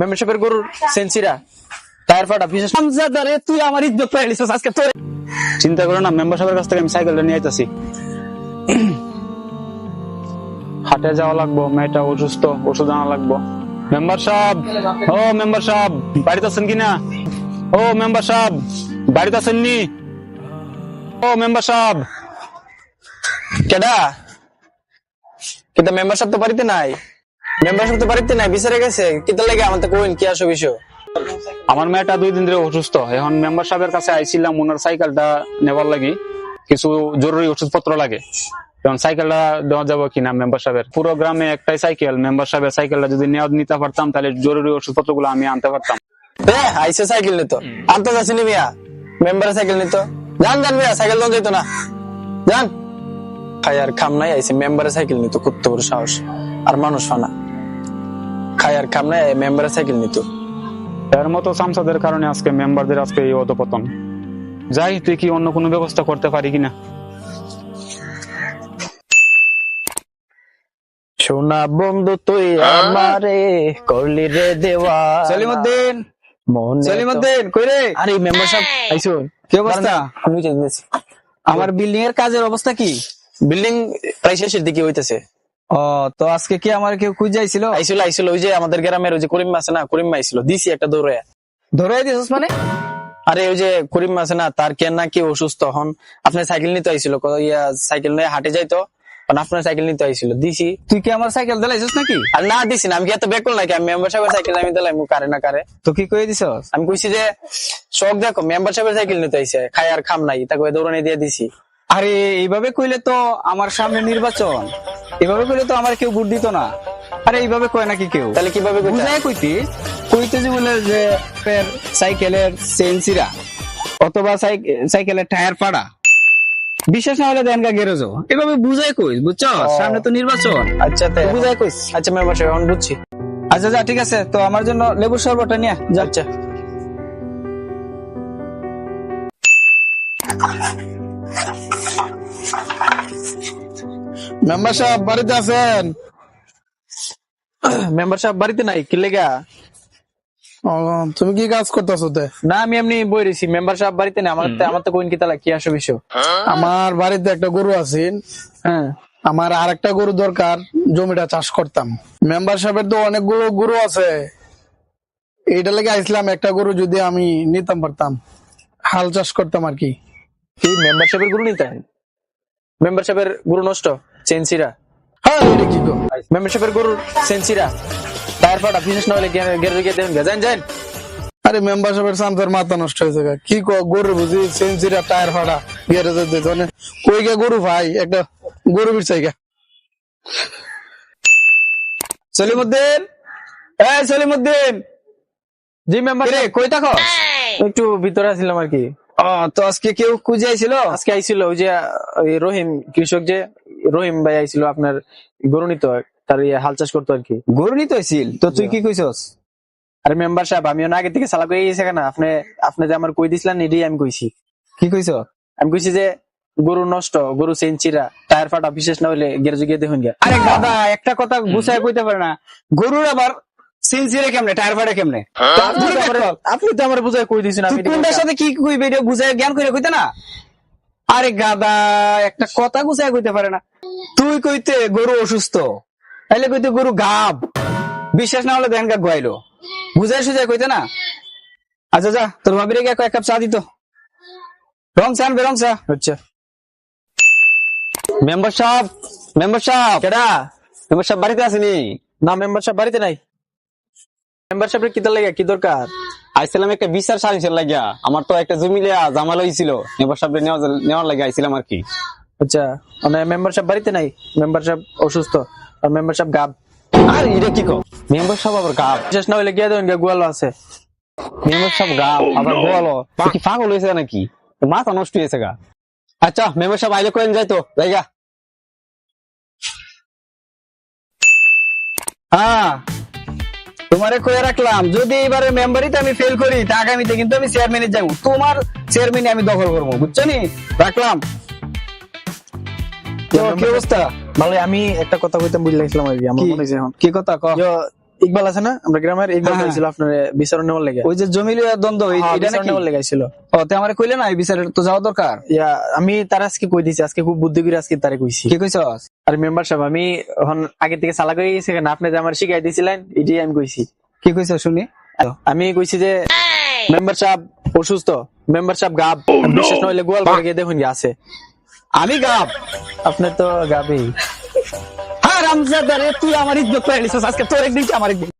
মেম্বারশিপের গরুর সেন্সিরা টায়ার ফাটা বিশেষ হামজাদারে তুই আমার ইজ্জত পাই আজকে তোর। চিন্তা করো না মেম্বার সাহেবের কাছ থেকে আমি সাইকেলটা নিয়ে আইতাছি। হাটে যাওয়া লাগবো মেয়েটা অসুস্থ ওষুধ আনা লাগবো। মেম্বার সাহেব ও মেম্বার সাহেব বাড়িতে আছেন কিনা ও মেম্বার সাহেব বাড়িতে আছেন নি ও মেম্বার সাহেব। কেডা? কিন্তু মেম্বারশিপ তো বাড়িতে নাই। মেম্বারশিপ তো বাড়িতে নাই বিচারে গেছে। কিতা লাগে আমার তো কি আসো বিষয়? আমার মেয়েটা দুই দিন ধরে অসুস্থ। এখন মেম্বার সাহেবের কাছে আইছিলাম ওনার সাইকেলটা নেবার লাগি। কিছু জরুরি ওষুধপত্র লাগে। এখন সাইকেলটা দেওয়া যাব কিনা মেম্বার সাহেবের? পুরো গ্রামে একটাই সাইকেল মেম্বার সাহেবের সাইকেলটা যদি নেওয়া নিতে পারতাম তাহলে জরুরি ওষুধপত্রগুলো আমি আনতে পারতাম। হ্যাঁ আইসে সাইকেল নিত। আনতে যাচ্ছিনি মিয়া। মেম্বারে সাইকেল নিত। যান যান মিয়া সাইকেল দন যেত না। যান। খায়ার খাম নাই আইসে মেম্বারে সাইকেল নিত বড় সাহস। আর মানুষ ফানা খায়ার খাম নাই মেম্বারে সাইকেল নিত। এর মতো সামসাদের কারণে আজকে মেম্বারদের আজকে এই অধপতন। যাই তুই কি অন্য কোনো ব্যবস্থা করতে পারি কিনা? সোনা বন্ধু তুই আমারে করলি রে দেওয়া সলিমুদ্দিন! সলিমুদ্দিন কই রে? আরে মেম্বারশিপ আইসো। কি অবস্থা? আমি আমার বিল্ডিং এর কাজের অবস্থা কি? বিল্ডিং প্রায় শেষের দিকে হইতেছে। ও তো আজকে কি আমার কেউ খুঁজে আইছিল আইছিল আইছিল ওই যে আমাদের গ্রামের ওই যে করিম আছে না করিম আইছিল। দিছি একটা দৌড়ে ধরে দিছিস মানে? আরে ওই যে করিম আছে না তার কেন না কি অসুস্থ হন। আপনার সাইকেল নিতে আইছিল ইয়া সাইকেল নিয়ে হাঁটে যাইতো আপনার সাইকেল নিতে আইছিল। দিছি। তুই কি আমার সাইকেল দিলাইছিস নাকি? আর না দিছি না আমি কি এত বেকল নাকি? আমি মেম্বার সাহেবের সাইকেল আমি দিলাম কারে না কারে। তো কি কই দিছস? আমি কইছি যে শখ দেখো মেম্বার সাহেবের সাইকেল নিতে আইছে খাই আর খাম নাই তাকে দৌড়ানি দিয়ে দিছি। আরে এইভাবে কইলে তো আমার সামনে নির্বাচন। এভাবে কইলে তো আমার কেউ ভোট দিত না। আরে এইভাবে কয় নাকি কেউ? তাহলে কীভাবে? বুঝাই কইতি কইতে? যে বলে যে ফের সাইকেলের সেন্সিরা অথবা সাইকেলের টায়ার পাড়া। বিশেষ না হলে দেনগা গ্যারেজ এভাবে বুঝাই কইস বুঝছ? সামনে তো নির্বাচন। আচ্ছা তাই বুঝাই কইস। আচ্ছা মেম্বার সাহেব এখন বুঝছি। আচ্ছা যা ঠিক আছে। তো আমার জন্য লেবুর শরবতটা নিয়ে যা। আচ্ছা। মেম্বার সাহেব বাড়িতে আছেন? মেম্বার সাহেব বাড়িতে নাই কি লেগা? তুমি কি কাজ করতেছো তে? না আমি এমনি বই রয়েছি মেম্বার সাহেব বাড়িতে নেই আমার তো আমার তো কোন কি তালা কি আসো বিষয়? আমার বাড়িতে একটা গরু আছে। হ্যাঁ। আমার আর একটা গরু দরকার জমিটা চাষ করতাম। মেম্বার সাহেবের তো অনেকগুলো গরু আছে। এইটা লেগে আইসলাম একটা গরু যদি আমি নিতাম পারতাম হাল চাষ করতাম আর কি। কি মেম্বার সাহেবের গুরু নিতেন? মেম্বার সাহেবের গুরু নষ্ট? সেন্সিরা। হ্যাঁ এটা কি গো? মেম্বার গরুর সেন্সিরা। টায়ার ফাটা বিশেষ না হলে গেরে গিয়ে দেখুন যান যান। আরে মেম্বার সাহেবের মাথা নষ্ট হয়েছে কি কো গরু বুঝি সেঞ্চুরিয়া টায়ার ফাড়া গ্যারেজে দিতে কই গে গরু ভাই? একটা গরু বিরছাই গা। সলিমুদ্দিন! এ সলিমুদ্দিন! জি মেম্বার রে? কই থাকো? একটু ভিতরে আসছিলাম আর কি। তো আজকে কেউ খুঁজে আইছিল? আজকে আইছিল ওই যে রহিম কৃষক যে রহিম ভাই আইছিল আপনার গরুনিত তার ইয়ে হাল চাষ করতো আর কি। গরু নিতে তো তুই কি কইছস? আরে মেম্বার সাহেব আমি আগে থেকে সালা করে গেছে কেন আপনি আপনি যে আমার কই দিছিলেন এটাই আমি কইছি। কি কইছ? আমি কইছি যে গরু নষ্ট গরু সেঞ্চিরা টায়ার ফাটা বিশেষ না হলে গ্যারেজে গিয়ে দেখুন গিয়া। আরে গাদা একটা কথা গুছায় কইতে পারে না। গরুর আবার সিনসিরে কেমনে টায়ার ফাটা কেমনে? তো আপনি তো আমার- তো কই দিছেন আমি কোনটার সাথে কি কইবে এটা বুঝায় জ্ঞান করে কইতে না? আরে গাদা একটা কথা গুছায় কইতে পারে না। তুই কইতে গরু অসুস্থ তাইলে কইতে গরু গাব। বিশ্বাস না হলে দেন গা গোয়াইলো। বুঝাই সুঝাই কইতে না? আচ্ছা যা তোর ভাবিরে গিয়ে কয়েক কাপ চা দিত। রং চা আনবে রং চা। হচ্ছে মেম্বার সাহেব মেম্বার সাহেব। কেডা? মেম্বার সাহেব বাড়িতে আসেনি না মেম্বার সাহেব বাড়িতে নাই। মেম্বার সাহেবের কি লাগে কি দরকার? আইছিলাম একটা বিচার সালিসের লাগিয়া। আমার তো একটা জমি লিয়া জামাল হয়েছিল মেম্বার সাহেব নেওয়া নেওয়ার লাগে আইছিলাম আর কি। আচ্ছা মানে মেম্বার সাহেব বাড়িতে নাই? মেম্বার সাহেব অসুস্থ আর মেম্বার সাহেব গাব। আর এটা কি কো মেম্বার সাহেব আবার গাব? বিশেষ না হলে গিয়ে গিয়া গোয়ালো আছে। মেম্বার সাহেব গাব আবার গোয়ালো কি পাগল হয়েছে নাকি? মাথা নষ্ট হয়েছে গা। আচ্ছা মেম্বার সাহেব আইলে কোয়েন যাইতো। জায়গা হ্যাঁ। তোমারে কয়ে রাখলাম যদি এবারে মেম্বারিতে আমি ফেল করি তা আগামীতে কিন্তু আমি চেয়ারম্যানে যাব। তোমার চেয়ারম্যান আমি দখল করব বুঝছ নি? রাখলাম। তো কি অবস্থা? ভালো আমি একটা কথা কইতাম বুঝলাম আর কি আমার? মনে এখন। কি কথা? ক। যে ইকবাল আছে না? আমরা গ্রামের ইকবাল হ্যাঁ, পাইছিল আপনার বিচারণ নেওয়ার লেগে। ওই যে জমিল দ্বন্দ্ব হ্যাঁ, এটা নাকি? নেওয়ার লেগে আইছিল। ও তে আমারে কইলে না এই তো যাওয়া দরকার? ইয়া আমি তার আজকে কই দিছি আজকে খুব বুদ্ধি করে আজকে তারে কইছি। কি কইছস আর মেম্বার সাহেব আমি এখন আগে থেকে সালা হয়ে গেছি কেন আপনি যে আমার শিখাই দিছিলেন এটাই আমি কইছি। কি কইছ শুনি? আমি কইছি যে মেম্বার সাহেব অসুস্থ মেম্বার সাহেব গাব। বিশেষ নইলে গোয়াল করে গিয়ে দেখুন গিয়ে আছে। আমি গাব। আপনি তো গাবি তুই আমার ইজ্জত করে নিছিস আজকে তোর একদিন কি আমার একদিন